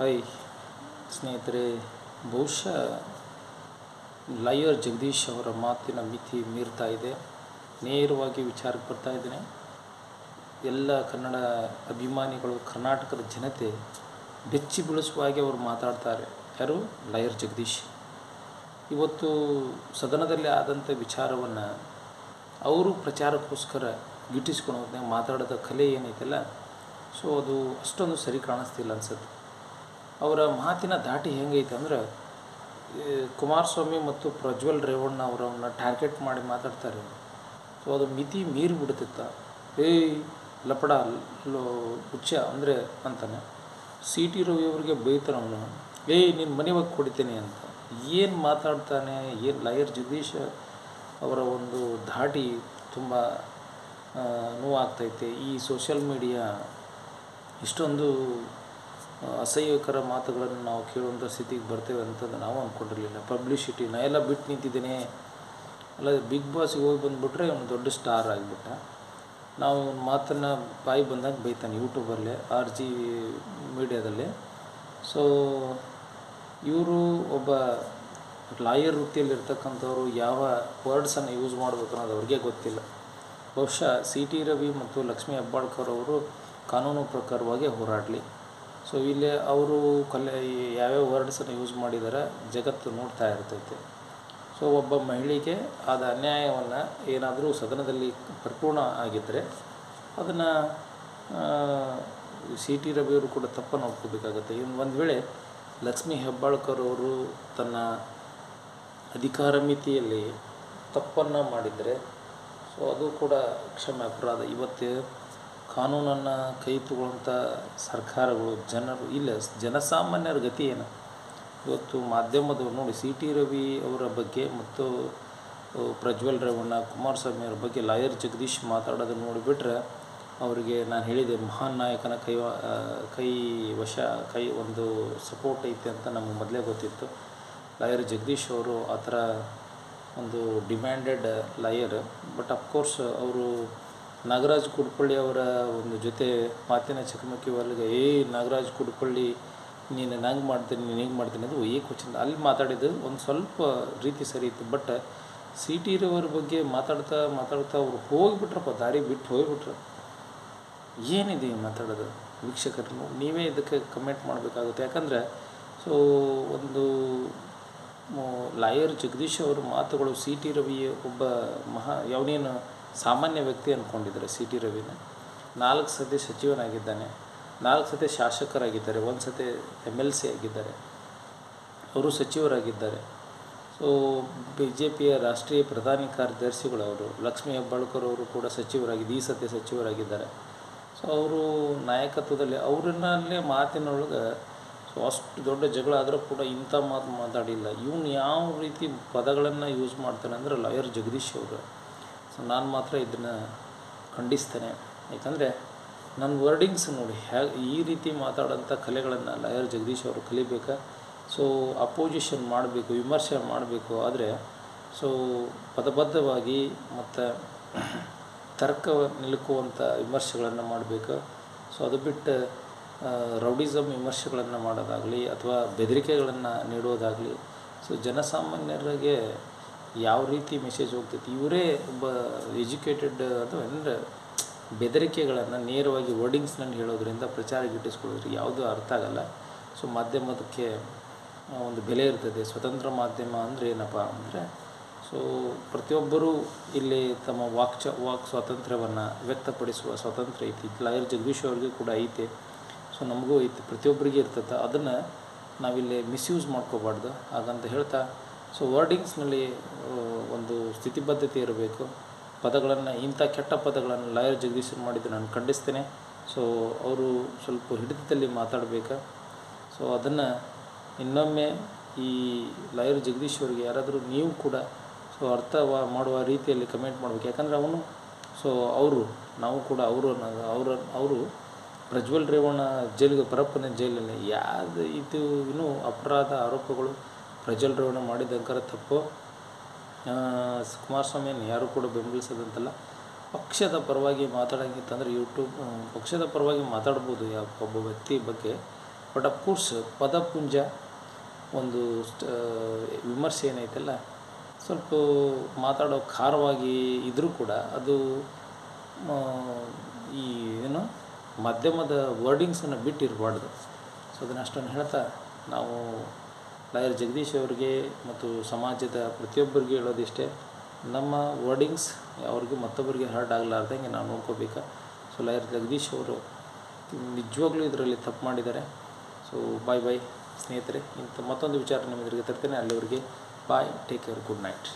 Hi ಸ್ನೇಹಿತರೆ, ಬಹುಶಃ lawyer Jagadish ಅವರ ಮಾತಿನ ಮಿತಿ ಮೀರ್ತಾ ಇದೆ. ನೇರವಾಗಿ ವಿಚಾರಕ್ಕೆ ಬರ್ತಾ ಇದ್ದೇನೆ. ಎಲ್ಲ ಕನ್ನಡ ಅಭಿಮಾನಿಗಳು, ಕರ್ನಾಟಕದ ಜನತೆ ಬೆಚ್ಚಿ ಬೀಳಿಸುವ ಹಾಗೆ ಅವರು ಮಾತಾಡ್ತಾರೆ. ಯಾರು? ಲಾಯರ್ ಜಗದೀಶ್. ಇವತ್ತು ಸದನದಲ್ಲಿ ಆದಂಥ ವಿಚಾರವನ್ನು ಅವರು ಪ್ರಚಾರಕ್ಕೋಸ್ಕರ ಗಿಟ್ಟಿಸ್ಕೊಂಡು ಹೋದ್ನಾಗ ಮಾತಾಡೋದ ಕಲೆ ಏನೈತಲ್ಲ, ಸೊ ಅದು ಅಷ್ಟೊಂದು ಸರಿ ಕಾಣಿಸ್ತಿಲ್ಲ ಅನ್ಸುತ್ತೆ. ಅವರ ಮಾತಿನ ದಾಟಿ ಹೆಂಗೈತೆ ಅಂದ್ರೆ ಕುಮಾರಸ್ವಾಮಿ ಮತ್ತು ಪ್ರಜ್ವಲ್ ರೇವಣ್ಣ ಅವರನ್ನು ಟಾರ್ಗೆಟ್ ಮಾಡಿ ಮಾತಾಡ್ತಾರೆ. ಸೊ ಅದು ಮಿತಿ ಮೀರಿ ಬಿಡ್ತಿತ್ತ? ಏಯ್ ಲಪಡ, ಲೋ, ಹುಚ್ಚ ಅಂದರೆ ಅಂತಾನೆ. ಸಿ ಟಿ ರವಿ ಅವರಿಗೆ ಅವನು. ಏಯ್ ನಿನ್ನ ಮನೆ ಹೋಗಿ ಕೊಡ್ತೀನಿ ಅಂತ. ಏನು ಮಾತಾಡ್ತಾನೆ? ಏನು ಲಾಯರ್ ಜಗದೀಶ್ ಅವರ ಒಂದು ಧಾಟಿ ತುಂಬ ನೋವಾಗ್ತೈತೆ. ಈ ಸೋಷಿಯಲ್ ಮೀಡಿಯಾ ಇಷ್ಟೊಂದು ಅಸಹ್ಯಕರ ಮಾತುಗಳನ್ನು ನಾವು ಕೇಳುವಂಥ ಸ್ಥಿತಿಗೆ ಬರ್ತೇವೆ ಅಂತಂದು ನಾವು ಅಂದ್ಕೊಂಡಿರಲಿಲ್ಲ. ಪಬ್ಲಿಷಿಟಿ ನಾ ಎಲ್ಲ ಬಿಟ್ಟು ನಿಂತಿದ್ದೇನೆ. ಅಲ್ಲ ಬಿಗ್ ಬಾಸಿಗೆ ಹೋಗಿ ಬಂದುಬಿಟ್ರೆ ಒಂದು ದೊಡ್ಡ ಸ್ಟಾರ್ ಆಗಿಬಿಟ್ಟ. ನಾವು ಮಾತನ್ನು ಬಾಯಿ ಬಂದಾಗ ಬೈತಾನೆ ಯೂಟ್ಯೂಬಲ್ಲೇ ಆರ್ ಜಿ ಮೀಡಿಯಾದಲ್ಲಿ ಸೊ ಇವರು ಒಬ್ಬ ಲಾಯರ್ ವೃತ್ತಿಯಲ್ಲಿರ್ತಕ್ಕಂಥವ್ರು ಯಾವ ವರ್ಡ್ಸನ್ನು ಯೂಸ್ ಮಾಡಬೇಕು ಅನ್ನೋದು ಅವ್ರಿಗೆ ಗೊತ್ತಿಲ್ಲ. ಬಹುಶಃ ಸಿ ಟಿ ರವಿ ಮತ್ತು ಲಕ್ಷ್ಮೀ ಹೆಬ್ಬಾಳ್ಕರ್ ಅವರು ಕಾನೂನು ಪ್ರಕಾರವಾಗಿ ಹೋರಾಡಲಿ. ಸೊ ಇಲ್ಲಿ ಅವರು ಕಲೆ ಯಾವ್ಯಾವ ವರ್ಡ್ಸನ್ನು ಯೂಸ್ ಮಾಡಿದ್ದಾರೆ ಜಗತ್ತು ನೋಡ್ತಾ ಇರ್ತೈತೆ. ಸೊ ಒಬ್ಬ ಮಹಿಳೆಗೆ ಆದ ಅನ್ಯಾಯವನ್ನು ಏನಾದರೂ ಸದನದಲ್ಲಿ ಪರಿಪೂರ್ಣ ಆಗಿದ್ದರೆ ಅದನ್ನು ಸಿ ಟಿ ರವಿಯವರು ಕೂಡ ತಪ್ಪನ್ನು ಒಪ್ಕೋಬೇಕಾಗತ್ತೆ. ಇನ್ನು ಒಂದು ವೇಳೆ ಲಕ್ಷ್ಮೀ ಹೆಬ್ಬಾಳ್ಕರ್ ಅವರು ತನ್ನ ಅಧಿಕಾರ ಮಿತಿಯಲ್ಲಿ ತಪ್ಪನ್ನು ಮಾಡಿದರೆ ಸೊ ಅದು ಕೂಡ ಕ್ಷಮೆ ಅಪರಾಧ. ಇವತ್ತು ಕಾನೂನನ್ನು ಕೈ ಸರ್ಕಾರಗಳು, ಜನರು, ಇಲ್ಲ, ಜನಸಾಮಾನ್ಯರ ಗತಿ ಏನು? ಇವತ್ತು ಮಾಧ್ಯಮದವರು ನೋಡಿ ಸಿ ಟಿ ರವಿ ಅವರ ಬಗ್ಗೆ ಮತ್ತು ಪ್ರಜ್ವಲ್ ರೇವಣ್ಣ, ಕುಮಾರಸ್ವಾಮಿ ಅವರ ಬಗ್ಗೆ ಲಾಯರ್ ಜಗದೀಶ್ ಮಾತಾಡೋದು ನೋಡಿಬಿಟ್ರೆ ಅವರಿಗೆ ನಾನು ಹೇಳಿದೆ ಮಹಾನ್ ನಾಯಕನ ಕೈ ಕೈ ವಶ, ಕೈ ಒಂದು ಸಪೋರ್ಟ್ ಐತೆ ಅಂತ ನಮಗೆ ಮೊದಲೇ ಗೊತ್ತಿತ್ತು. ಲಾಯರ್ ಜಗದೀಶ್ ಅವರು ಆ ಥರ ಒಂದು ಡಿಮ್ಯಾಂಡೆಡ್ ಲಾಯರ್. ಬಟ್, ಅಫ್ಕೋರ್ಸ್, ಅವರು ನಾಗರಾಜ್ ಕುಡ್ಪಳ್ಳಿ ಅವರ ಒಂದು ಜೊತೆ ಮಾತಿನ ಚಕಮಕಿ ಒಳಗೆ, ಏ ನಾಗರಾಜ್ ಕುಡ್ಪಳ್ಳಿ ನೀನು ನಂಗೆ ಮಾಡ್ತೀನಿ, ನೀನು ಹಿಂಗೆ ಮಾಡ್ತೀನಿ ಅದು ಏಕವಚನ ಅಲ್ಲಿ ಮಾತಾಡಿದ್ದು ಒಂದು ಸ್ವಲ್ಪ ರೀತಿ ಸರಿ ಇತ್ತು. ಬಟ್ ಸಿ ಟಿ ರವರ ಬಗ್ಗೆ ಮಾತಾಡ್ತಾ ಮಾತಾಡ್ತಾ ಅವ್ರು ಹೋಗಿಬಿಟ್ರಪ್ಪ, ದಾರಿ ಬಿಟ್ಟು ಹೋಗಿಬಿಟ್ರು. ಏನಿದೆ ಮಾತಾಡೋದು? ವೀಕ್ಷಕರು, ನೀವೇ ಇದಕ್ಕೆ ಕಮೆಂಟ್ ಮಾಡಬೇಕಾಗುತ್ತೆ. ಯಾಕಂದರೆ ಸೊ ಒಂದು ಲಾಯರ್ ಜಗದೀಶ್ ಅವರ ಮಾತುಗಳು ಸಿ ಟಿ ರವಿ ಒಬ್ಬ ಮಹಾ ಅವನೇನು ಸಾಮಾನ್ಯ ವ್ಯಕ್ತಿ ಅಂದ್ಕೊಂಡಿದ್ದಾರೆ ಸಿ ಟಿ ರವಿನ. ನಾಲ್ಕು ಸತಿ ಸಚಿವನಾಗಿದ್ದಾನೆ, ನಾಲ್ಕು ಸತಿ ಶಾಸಕರಾಗಿದ್ದಾರೆ, ಒಂದು ಸತಿ ಎಂ ಎಲ್ ಸಿ ಆಗಿದ್ದಾರೆ. ಅವರು ಸಚಿವರಾಗಿದ್ದಾರೆ. ಸೊ ಬಿ ಜೆ ಪಿಯ ರಾಷ್ಟ್ರೀಯ ಪ್ರಧಾನಿ ಕಾರ್ಯದರ್ಶಿಗಳು ಅವರು, ಲಕ್ಷ್ಮೀ ಹೆಬ್ಬಾಳ್ಕರ್ ಅವರು ಕೂಡ ಸಚಿವರಾಗಿದ್ದು, ಈ ಸತಿ ಸಚಿವರಾಗಿದ್ದಾರೆ. ಸೊ ಅವರು ನಾಯಕತ್ವದಲ್ಲಿ, ಅವರನ್ನಲ್ಲೇ ಮಾತಿನೊಳಗೆ ಸೊ, ಅಷ್ಟು ದೊಡ್ಡ ಜಗಳ ಆದರೂ ಕೂಡ ಇಂಥ ಮಾತು ಮಾತಾಡಿಲ್ಲ. ಇವನು ಯಾವ ರೀತಿ ಪದಗಳನ್ನು ಯೂಸ್ ಮಾಡ್ತಾನೆ ಅಂದರೆ ಲಾಯರ್ ಜಗದೀಶ್ ಅವರು. ನಾನು ಮಾತ್ರ ಇದನ್ನು ಖಂಡಿಸ್ತೇನೆ. ಯಾಕಂದರೆ ನನ್ನ ವರ್ಡಿಂಗ್ಸ್ ನೋಡಿ ಹೇಗೆ ಈ ರೀತಿ ಮಾತಾಡೋಂಥ ಕಲೆಗಳನ್ನು ಲಯರ್ ಜಗದೀಶ್ ಅವರು ಕಲಿಬೇಕಾ? ಸೊ ಅಪೋಸಿಷನ್ ಮಾಡಬೇಕು, ವಿಮರ್ಶೆ ಮಾಡಬೇಕು ಆದರೆ ಸೊ ಪದಬದ್ಧವಾಗಿ ಮತ್ತು ತರ್ಕ ನಿಲುಕುವಂಥ ವಿಮರ್ಶೆಗಳನ್ನು ಮಾಡಬೇಕು? ಸೊ ಅದು ಬಿಟ್ಟು ರೌಡಿಸಮ್ ವಿಮರ್ಶೆಗಳನ್ನು ಮಾಡೋದಾಗಲಿ ಅಥವಾ ಬೆದರಿಕೆಗಳನ್ನು ನೀಡೋದಾಗಲಿ ಸೊ ಜನಸಾಮಾನ್ಯರಿಗೆ ಯಾವ ರೀತಿ ಮೆಸೇಜ್ ಹೋಗ್ತೈತಿ, ಇವರೇ ಒಬ್ಬ ಎಜುಕೇಟೆಡ್ ಅಥವಾ ಅಂದರೆ ಬೆದರಿಕೆಗಳನ್ನು ನೇರವಾಗಿ ವರ್ಡಿಂಗ್ಸ್ನಲ್ಲಿ ಹೇಳೋದ್ರಿಂದ ಪ್ರಚಾರ ಗಿಟ್ಟಿಸ್ಕೊಳ್ಳೋದ್ರಿಗೆ ಯಾವುದೂ ಅರ್ಥ ಆಗಲ್ಲ. ಸೊ ಮಾಧ್ಯಮದಕ್ಕೆ ಒಂದು ಬೆಲೆ ಇರ್ತದೆ. ಸ್ವತಂತ್ರ ಮಾಧ್ಯಮ ಅಂದರೆ ಏನಪ್ಪ ಅಂದರೆ ಸೊ ಪ್ರತಿಯೊಬ್ಬರೂ ಇಲ್ಲಿ ತಮ್ಮ ವಾಕ್ಚ, ವಾಕ್ ಸ್ವಾತಂತ್ರ್ಯವನ್ನು ವ್ಯಕ್ತಪಡಿಸುವ ಸ್ವಾತಂತ್ರ್ಯ ಐತಿ. ಲಾಯರ್ ಜಗದೀಶ್ ಅವ್ರಿಗೂ ಕೂಡ ಐತೆ. ಸೊ ನಮಗೂ ಐತಿ. ಪ್ರತಿಯೊಬ್ಬರಿಗೆ ಇರ್ತದೆ ಅದನ್ನು ನಾವಿಲ್ಲಿ ಮಿಸ್ಯೂಸ್ ಮಾಡ್ಕೋಬಾರ್ದು. ಹಾಗಂತ ಹೇಳ್ತಾ ಸೊ ವರ್ಡಿಂಗ್ಸ್ನಲ್ಲಿ ಒಂದು ಸ್ಥಿತಿಬದ್ಧತೆ ಇರಬೇಕು. ಪದಗಳನ್ನು, ಇಂಥ ಕೆಟ್ಟ ಪದಗಳನ್ನು ಲಾಯರ್ ಜಗದೀಶ್ ಮಾಡಿದ್ದು ನಾನು ಖಂಡಿಸ್ತೇನೆ. ಸೊ ಅವರು ಸ್ವಲ್ಪ ಹಿಡಿತದಲ್ಲಿ ಮಾತಾಡಬೇಕು. ಸೊ ಅದನ್ನು ಇನ್ನೊಮ್ಮೆ ಈ ಲಾಯರ್ ಜಗದೀಶ್ ಅವರಿಗೆ ಯಾರಾದರೂ ನೀವು ಕೂಡ ಸೊ ಅರ್ಥ ಮಾಡುವ ರೀತಿಯಲ್ಲಿ ಕಮೆಂಟ್ ಮಾಡಬೇಕು. ಯಾಕಂದರೆ ಅವನು ಸೊ ಅವರು, ನಾವು ಕೂಡ ಅವರು ಅನ್ನೋದು, ಅವರ, ಅವರು ಪ್ರಜ್ವಲ್ ರೇವಣ್ಣ ಜೈಲಿಗೆ, ಪರಪ್ಪನ ಜೈಲಲ್ಲಿ ಯಾವುದು ಇದು ಇನ್ನೂ ಅಪರಾಧ ಆರೋಪಗಳು ಪ್ರಜ್ವಲ್ ರೇವಣ್ಣ ಮಾಡಿದಂಕರ ತಪ್ಪು. ಕುಮಾರಸ್ವಾಮಿಯನ್ನು ಯಾರೂ ಕೂಡ ಬೆಂಬಲಿಸೋದಂತಲ್ಲ, ಪಕ್ಷದ ಪರವಾಗಿ ಮಾತಾಡೋಂಗಿತ್ತಂದ್ರೆ ಯೂಟ್ಯೂಬ್ ಪಕ್ಷದ ಪರವಾಗಿ ಮಾತಾಡ್ಬೋದು ಯಾವ ಒಬ್ಬ ವ್ಯಕ್ತಿ ಬಗ್ಗೆ. ಬಟ್ ಅಫ್ಕೋರ್ಸ್ ಪದಪುಂಜ ಒಂದು ವಿಮರ್ಶೆ ಏನೈತಲ್ಲ, ಸ್ವಲ್ಪ ಮಾತಾಡೋ ಖಾರವಾಗಿ ಇದ್ದರೂ ಕೂಡ ಅದು ಈ ಏನು, ಮಾಧ್ಯಮದ ವರ್ಡಿಂಗ್ಸನ್ನು ಬಿಟ್ಟಿರಬಾರ್ದು. ಸೊ ಅದನ್ನು ಅಷ್ಟೊಂದು ಹೇಳ್ತಾ ನಾವು ಲಾಯರ್ ಜಗದೀಶ್ ಅವರಿಗೆ ಮತ್ತು ಸಮಾಜದ ಪ್ರತಿಯೊಬ್ಬರಿಗೆ ಹೇಳೋದಿಷ್ಟೇ, ನಮ್ಮ ವರ್ಡಿಂಗ್ಸ್ ಅವ್ರಿಗೆ ಮತ್ತೊಬ್ಬರಿಗೆ ಹರ್ಟ್ ಆಗಲಾರ್ದಂಗೆ ನಾವು ನೋಡ್ಕೋಬೇಕು? ಸೊ ಲಾಯರ್ ಜಗದೀಶ್ ಅವರು ನಿಜವಾಗ್ಲೂ ಇದರಲ್ಲಿ ತಪ್ಪು ಮಾಡಿದ್ದಾರೆ. ಸೊ ಬಾಯ್ ಬಾಯ್ ಸ್ನೇಹಿತರೆ. ಇಂಥ ಮತ್ತೊಂದು ವಿಚಾರ ನಿಮ್ಮ ಎದುರಿಗೆ ತರ್ತೇನೆ. ಅಲ್ಲಿವರೆಗೆ bye take care good night